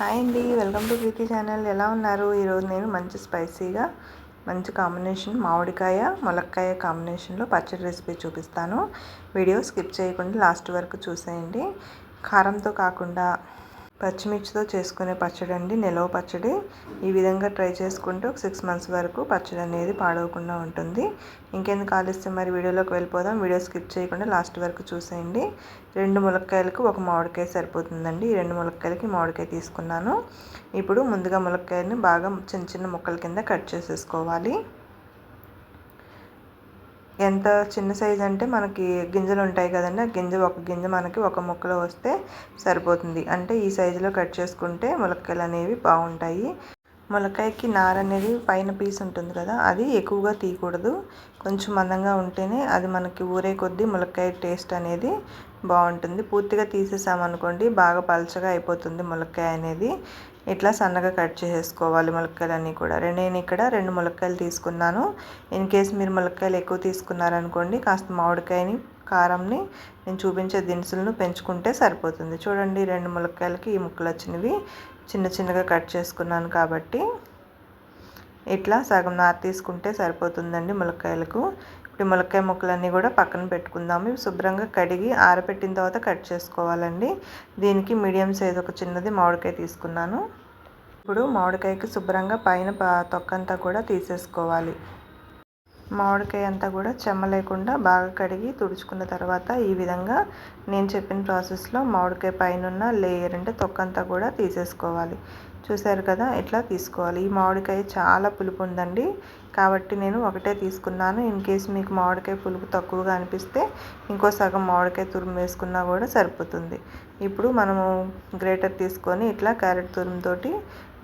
Hi అండి welcome to Preethi channel. ఎలా ఉన్నారు? ఈరోజు నేను మంచి స్పైసీగా మంచి కాంబినేషన్ మామిడికాయ ములక్కాయ కాంబినేషన్లో పచ్చడి రెసిపీ చూపిస్తాను. వీడియో స్కిప్ చేయకుండా లాస్ట్ వరకు చూసేయండి. కారంతో కాకుండా పచ్చిమిర్చితో చేసుకునే పచ్చడి అండి నిలవ పచ్చడి. ఈ విధంగా ట్రై చేసుకుంటే ఒక సిక్స్ మంత్స్ వరకు పచ్చడి అనేది పాడవకుండా ఉంటుంది. ఇంకెందుకు ఆలస్యం? మరి వీడియోలోకి వెళ్ళిపోదాం. వీడియో స్కిప్ చేయకుండా లాస్ట్ వరకు చూసేయండి. రెండు ములక్కాయలకు ఒక మామిడికాయ సరిపోతుందండి. ఈ రెండు ములక్కాయలకి మామిడికాయ తీసుకున్నాను. ఇప్పుడు ముందుగా ములక్కాయని బాగా చిన్న చిన్న ముక్కల కింద కట్ చేసేసుకోవాలి. ఎంత చిన్న సైజు అంటే మనకి గింజలు ఉంటాయి కదండి ఆ గింజ ఒక గింజ మనకి ఒక ముక్కలో వస్తే సరిపోతుంది. అంటే ఈ సైజులో కట్ చేసుకుంటే ములక్కాయలు అనేవి బాగుంటాయి. ములక్కాయకి నార అనేది పైన పీస్ ఉంటుంది కదా అది ఎక్కువగా తీయకూడదు. కొంచెం మందంగా ఉంటేనే అది మనకి ఊరే కొద్దీ ములక్కాయ టేస్ట్ అనేది బాగుంటుంది. పూర్తిగా తీసేసామనుకోండి బాగా పలచగా అయిపోతుంది ములక్కాయ అనేది. ఇట్లా సన్నగా కట్ చేసేసుకోవాలి ములక్కాయలన్నీ కూడా. రెండు నేను ఇక్కడ రెండు ములక్కాయలు తీసుకున్నాను. ఇన్ కేస్ మీరు ములక్కాయలు ఎక్కువ తీసుకున్నారనుకోండి కాస్త మామిడికాయని కారంని నేను చూపించే దినుసులను పెంచుకుంటే సరిపోతుంది. చూడండి రెండు ములక్కాయలకి ఈ ముక్కలు వచ్చినవి. చిన్న చిన్నగా కట్ చేసుకున్నాను కాబట్టి ఇట్లా సగం నార తీసుకుంటే సరిపోతుందండి ములక్కాయలకు. ఇప్పుడు ములక్కాయ ముక్కలన్నీ కూడా పక్కన పెట్టుకుందాము. ఇవి శుభ్రంగా కడిగి ఆరబెట్టిన తర్వాత కట్ చేసుకోవాలండి. దీనికి మీడియం సైజ్ ఒక చిన్నది మామిడికాయ తీసుకున్నాను. ఇప్పుడు మామిడికాయకి శుభ్రంగా పైన తొక్కంతా కూడా తీసేసుకోవాలి. మామిడికాయ అంతా కూడా చెమ్మ లేకుండా బాగా కడిగి తుడుచుకున్న తర్వాత ఈ విధంగా నేను చెప్పిన ప్రాసెస్లో మామిడికాయ పైన లేయర్ అంటే తొక్కంతా కూడా తీసేసుకోవాలి. చూసారు కదా? ఇట్లా తీసుకోవాలి? ఈ మామిడికాయ చాలా పులుపు ఉందండి. కాబట్టి నేను ఒకటే తీసుకున్నాను. ఇన్ కేస్ మీకు మామిడికాయ పులుపు తక్కువగా అనిపిస్తే ఇంకో సగం మామిడికాయ తురుము వేసుకున్నా కూడా సరిపోతుంది. ఇప్పుడు మనము గ్రేటర్ తీసుకొని ఇట్లా క్యారెట్ తురుముతోటి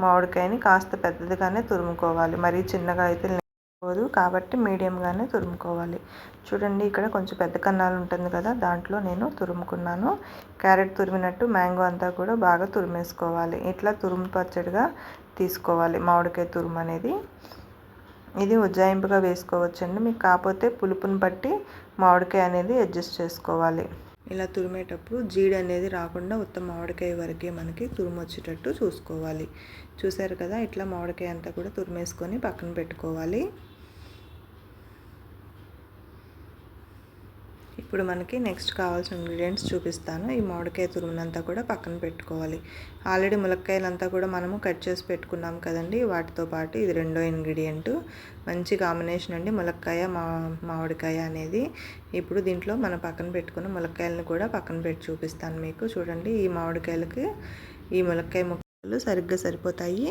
మామిడికాయని కాస్త పెద్దదిగానే తురుముకోవాలి. మరీ చిన్నగా అయితే పోదు కాబట్టి మీడియంగానే తురుముకోవాలి. చూడండి ఇక్కడ కొంచెం పెద్ద కన్నాలు ఉంటుంది కదా దాంట్లో నేను తురుముకున్నాను. క్యారెట్ తురిమినట్టు మ్యాంగో అంతా కూడా బాగా తురిమేసుకోవాలి. ఇట్లా తురుము పచ్చడిగా తీసుకోవాలి మామిడికాయ తురుము అనేది. ఇది ఉజ్జాయింపుగా వేసుకోవచ్చండి. మీకు కాకపోతే పులుపుని బట్టి మామిడికాయ అనేది అడ్జస్ట్ చేసుకోవాలి. ఇలా తురిమేటప్పుడు జీడి అనేది రాకుండా ఉత్తమ మామిడికాయ వరకే మనకి తురుము వచ్చేటట్టు చూసుకోవాలి. చూసారు కదా ఇట్లా మామిడికాయ అంతా కూడా తురిమేసుకొని పక్కన పెట్టుకోవాలి. ఇప్పుడు మనకి నెక్స్ట్ కావాల్సిన ఇంగ్రీడియంట్స్ చూపిస్తాను. ఈ మామిడికాయ తురుమునంతా కూడా పక్కన పెట్టుకోవాలి. ఆల్రెడీ ములక్కాయలంతా కూడా మనము కట్ చేసి పెట్టుకున్నాం కదండి. వాటితో పాటు ఇది రెండో ఇంగ్రీడియంట్ మంచి కాంబినేషన్ అండి ములక్కాయ మా మామిడికాయ అనేది. ఇప్పుడు దీంట్లో మనం పక్కన పెట్టుకున్న ములక్కాయలను కూడా పక్కన పెట్టి చూపిస్తాను మీకు. చూడండి ఈ మామిడికాయలకి ఈ ములక్కాయ ముక్కలు సరిగ్గా సరిపోతాయి.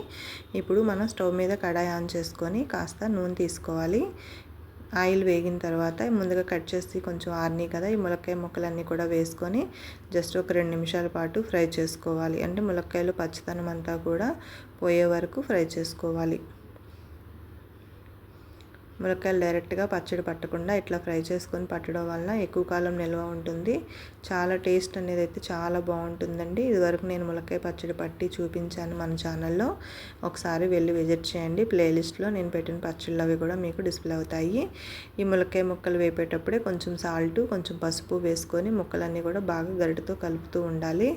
ఇప్పుడు మనం స్టవ్ మీద కడాయి ఆన్ చేసుకొని కాస్త నూనె తీసుకోవాలి. ఆయిల్ వేగిన తర్వాత ముందుగా కట్ చేసి కొంచెం ఆరినాయి కదా ఈ ములక్కాయ ముక్కలన్నీ కూడా వేసుకొని జస్ట్ ఒక రెండు నిమిషాల పాటు ఫ్రై చేసుకోవాలి. అంటే ములక్కాయలు పచ్చితనం అంతా కూడా పోయే వరకు ఫ్రై చేసుకోవాలి. మునక్కాయలు డైరెక్ట్గా పచ్చడి పట్టకుండా ఇట్లా ఫ్రై చేసుకొని పట్టడం వలన ఎక్కువ కాలం నిల్వ ఉంటుంది. చాలా టేస్ట్ అనేది అయితే చాలా బాగుంటుందండి. ఇదివరకు నేను ములక్కాయ పచ్చడి పట్టి చూపించాను మన ఛానల్లో. ఒకసారి వెళ్ళి విజిట్ చేయండి. ప్లేలిస్ట్లో నేను పెట్టిన పచ్చళ్ళు అవి కూడా మీకు డిస్ప్లే అవుతాయి. ఈ ములక్కాయ ముక్కలు వేపేటప్పుడే కొంచెం సాల్ట్ కొంచెం పసుపు వేసుకొని ముక్కలన్నీ కూడా బాగా గరిటతో కలుపుతూ ఉండాలి.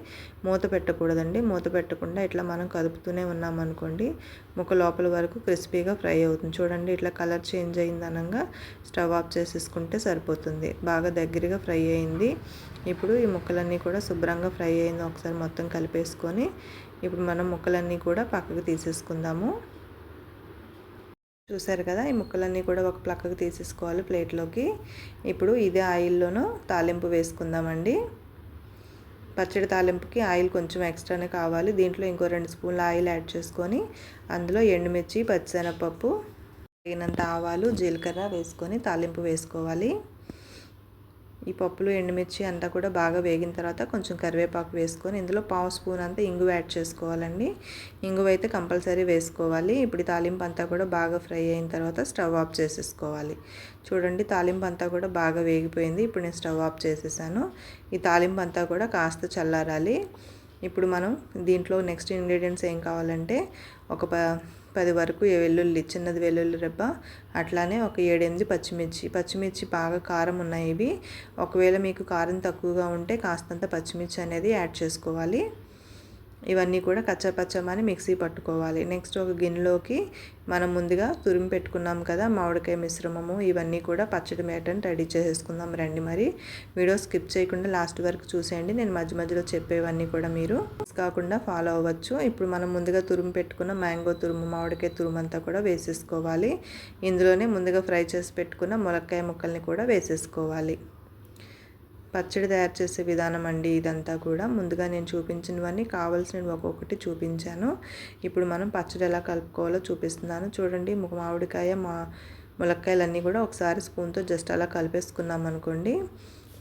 మూత పెట్టకూడదండి. మూత పెట్టకుండా ఇట్లా మనం కలుపుతూనే ఉన్నామనుకోండి ముక్క లోపల వరకు క్రిస్పీగా ఫ్రై అవుతుంది. చూడండి ఇట్లా కలర్ చేంజ్ చేంజ్ అయింది అనగా స్టవ్ ఆఫ్ చేసేసుకుంటే సరిపోతుంది. బాగా దగ్గరగా ఫ్రై అయింది. ఇప్పుడు ఈ ముక్కలన్నీ కూడా శుభ్రంగా ఫ్రై అయింది. ఒకసారి మొత్తం కలిపేసుకొని ఇప్పుడు మనం ముక్కలన్నీ కూడా పక్కకు తీసేసుకుందాము. చూసారు కదా ఈ ముక్కలన్నీ కూడా ఒక ప్లక్కకు తీసేసుకోవాలి ప్లేట్లోకి. ఇప్పుడు ఇదే ఆయిల్లోనూ తాలింపు వేసుకుందామండి. పచ్చడి తాలింపుకి ఆయిల్ కొంచెం ఎక్స్ట్రానే కావాలి. దీంట్లో ఇంకో రెండు స్పూన్ల ఆయిల్ యాడ్ చేసుకొని అందులో ఎండుమిర్చి పచ్చిశనగపప్పు తగినంత ఆవాలు జీలకర్ర వేసుకొని తాలింపు వేసుకోవాలి. ఈ పప్పులు ఎండుమిర్చి అంతా కూడా బాగా వేగిన తర్వాత కొంచెం కరివేపాకు వేసుకొని ఇందులో పావు స్పూన్ అంతా ఇంగువ యాడ్ చేసుకోవాలండి. ఇంగువ అయితే కంపల్సరీ వేసుకోవాలి. ఇప్పుడు తాలింపు అంతా కూడా బాగా ఫ్రై అయిన తర్వాత స్టవ్ ఆఫ్ చేసేసుకోవాలి. చూడండి తాలింపు అంతా కూడా బాగా వేగిపోయింది. ఇప్పుడు నేను స్టవ్ ఆఫ్ చేసేసాను. ఈ తాలింపు అంతా కూడా కాస్త చల్లారాలి. ఇప్పుడు మనం దీంట్లో నెక్స్ట్ ఇంగ్రీడియంట్స్ ఏం కావాలంటే ఒక ప పది వరకు వెల్లుల్లి చిన్నది వెల్లుల్లి రెబ్బ అట్లానే ఒక ఏడెనిమిది పచ్చిమిర్చి. పచ్చిమిర్చి బాగా కారం ఉన్నాయి ఇవి. ఒకవేళ మీకు కారం తక్కువగా ఉంటే కాస్తంత పచ్చిమిర్చి అనేది యాడ్ చేసుకోవాలి. ఇవన్నీ కూడా కచ్చపచ్చమని మిక్సీ పట్టుకోవాలి. నెక్స్ట్ ఒక గిన్నెలోకి మనం ముందుగా తురిమి పెట్టుకున్నాం కదా మామిడికాయ మిశ్రమము ఇవన్నీ కూడా పచ్చడి మేటని రెడీ చేసేసుకుందాం రండి మరి. వీడియో స్కిప్ చేయకుండా లాస్ట్ వరకు చూసేయండి. నేను మధ్య మధ్యలో చెప్పేవన్నీ కూడా మీరు కాకుండా ఫాలో అవ్వచ్చు. ఇప్పుడు మనం ముందుగా తురుము పెట్టుకున్న మ్యాంగో తురుము మామిడికాయ తురుము అంతా కూడా వేసేసుకోవాలి. ఇందులోనే ముందుగా ఫ్రై చేసి పెట్టుకున్న ములక్కాయ ముక్కల్ని కూడా వేసేసుకోవాలి. పచ్చడి తయారు చేసే విధానం అండి ఇదంతా కూడా. ముందుగా నేను చూపించినవన్నీ కావాల్సినవి ఒక్కొక్కటి చూపించాను. ఇప్పుడు మనం పచ్చడి ఎలా కలుపుకోవాలో చూపిస్తున్నాను. చూడండి మామిడికాయ మా ములక్కాయలన్నీ కూడా ఒకసారి స్పూన్తో జస్ట్ అలా కలిపేసుకున్నాం అనుకోండి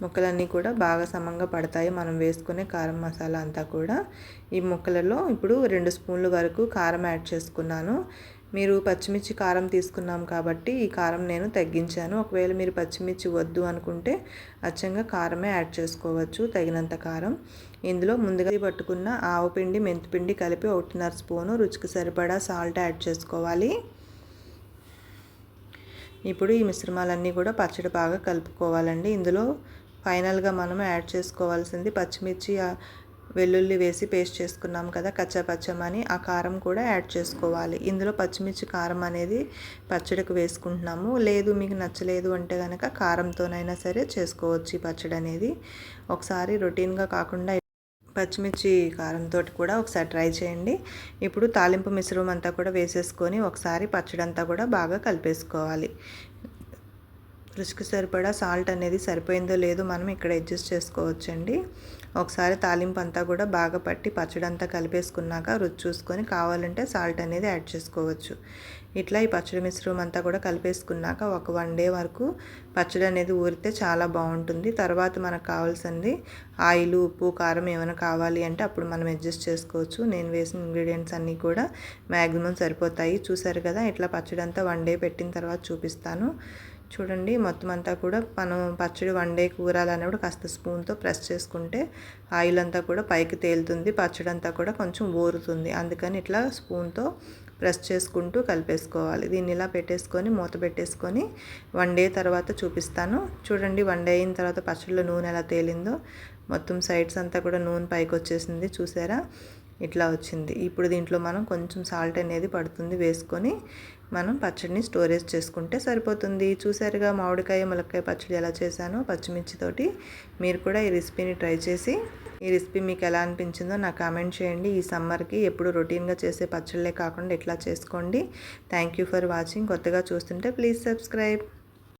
ముక్కలన్నీ కూడా బాగా సమంగా పడతాయి మనం వేసుకునే కారం మసాలా అంతా కూడా. ఈ ముక్కలలో ఇప్పుడు రెండు స్పూన్ల వరకు కారం యాడ్ చేసుకున్నాను. మీరు పచ్చిమిర్చి కారం తీసుకున్నాం కాబట్టి ఈ కారం నేను తగ్గించాను. ఒకవేళ మీరు పచ్చిమిర్చి వద్దు అనుకుంటే అచ్చంగా కారమే యాడ్ చేసుకోవచ్చు తగినంత కారం. ఇందులో ముందుగా పట్టుకున్న ఆవు పిండి మెంతిపిండి కలిపి ఒకటిన్నర స్పూను రుచికి సరిపడా సాల్ట్ యాడ్ చేసుకోవాలి. ఇప్పుడు ఈ మిశ్రమాలన్నీ కూడా పచ్చడి బాగా కలుపుకోవాలండి. ఇందులో ఫైనల్గా మనం యాడ్ చేసుకోవాల్సింది పచ్చిమిర్చి వెల్లుల్లి వేసి పేస్ట్ చేసుకున్నాం కదా కచ్చాపచ్చమని ఆ కారం కూడా యాడ్ చేసుకోవాలి. ఇందులో పచ్చిమిర్చి కారం అనేది పచ్చడికి వేసుకుంటున్నాము. లేదు మీకు నచ్చలేదు అంటే కనుక కారంతోనైనా సరే చేసుకోవచ్చు ఈ పచ్చడి అనేది. ఒకసారి రొటీన్గా కాకుండా పచ్చిమిర్చి కారంతో కూడా ఒకసారి ట్రై చేయండి. ఇప్పుడు తాలింపు మిశ్రమం అంతా కూడా వేసేసుకొని ఒకసారి పచ్చడి అంతా కూడా బాగా కలిపేసుకోవాలి. రుచికి సరిపడా సాల్ట్ అనేది సరిపోయిందో లేదో మనం ఇక్కడ అడ్జస్ట్ చేసుకోవచ్చండి. ఒకసారి తాలింపు అంతా కూడా బాగా పట్టి పచ్చడి అంతా కలిపేసుకున్నాక రుచి చూసుకొని కావాలంటే సాల్ట్ అనేది యాడ్ చేసుకోవచ్చు. ఇట్లా ఈ పచ్చడి మిశ్రమం అంతా కూడా కలిపేసుకున్నాక ఒక వన్ డే వరకు పచ్చడి అనేది ఊరితే చాలా బాగుంటుంది. తర్వాత మనకు కావాల్సింది ఆయిల్ ఉప్పు కారం ఏమైనా కావాలి అంటే అప్పుడు మనం అడ్జస్ట్ చేసుకోవచ్చు. నేను వేసిన ఇంగ్రీడియంట్స్ అన్నీ కూడా మ్యాక్సిమం సరిపోతాయి. చూసారు కదా ఇట్లా పచ్చడి అంతా వన్ డే పెట్టిన తర్వాత చూపిస్తాను. చూడండి మొత్తం అంతా కూడా మనం పచ్చడి వన్ డే కూరాలన్నప్పుడు కాస్త స్పూన్తో ప్రెస్ చేసుకుంటే ఆయిల్ అంతా కూడా పైకి తేలుతుంది పచ్చడి అంతా కూడా కొంచెం ఊరుతుంది. అందుకని ఇట్లా స్పూన్తో ప్రెస్ చేసుకుంటూ కలిపేసుకోవాలి. దీన్ని ఇలా పెట్టేసుకొని మూత పెట్టేసుకొని వన్ డే తర్వాత చూపిస్తాను. చూడండి వన్ డే అయిన తర్వాత పచ్చడిలో నూనె ఎలా తేలిందో. మొత్తం సైడ్స్ అంతా కూడా నూనె పైకి వచ్చేసింది చూసారా? ఇట్లా వచ్చింది. ఇప్పుడు దీంట్లో మనం కొంచెం సాల్ట్ అనేది పడుతుంది వేసుకొని మనం పచ్చడిని స్టోరేజ్ చేసుకుంటే సరిపోతుంది. చూసారుగా మామిడికాయ ములక్కాయ పచ్చడి ఎలా చేశానో పచ్చిమిర్చితోటి మీరు కూడా ఈ రెసిపీని ట్రై చేసి ఈ రెసిపీ మీకు ఎలా అనిపించిందో నాకు కామెంట్ చేయండి. ఈ సమ్మర్కి ఎప్పుడు రొటీన్గా చేసే పచ్చళ్ళే కాకుండా ఇట్లా చేసుకోండి. థ్యాంక్ యూ ఫర్ వాచింగ్ కొత్తగా చూస్తుంటే ప్లీజ్ సబ్స్క్రైబ్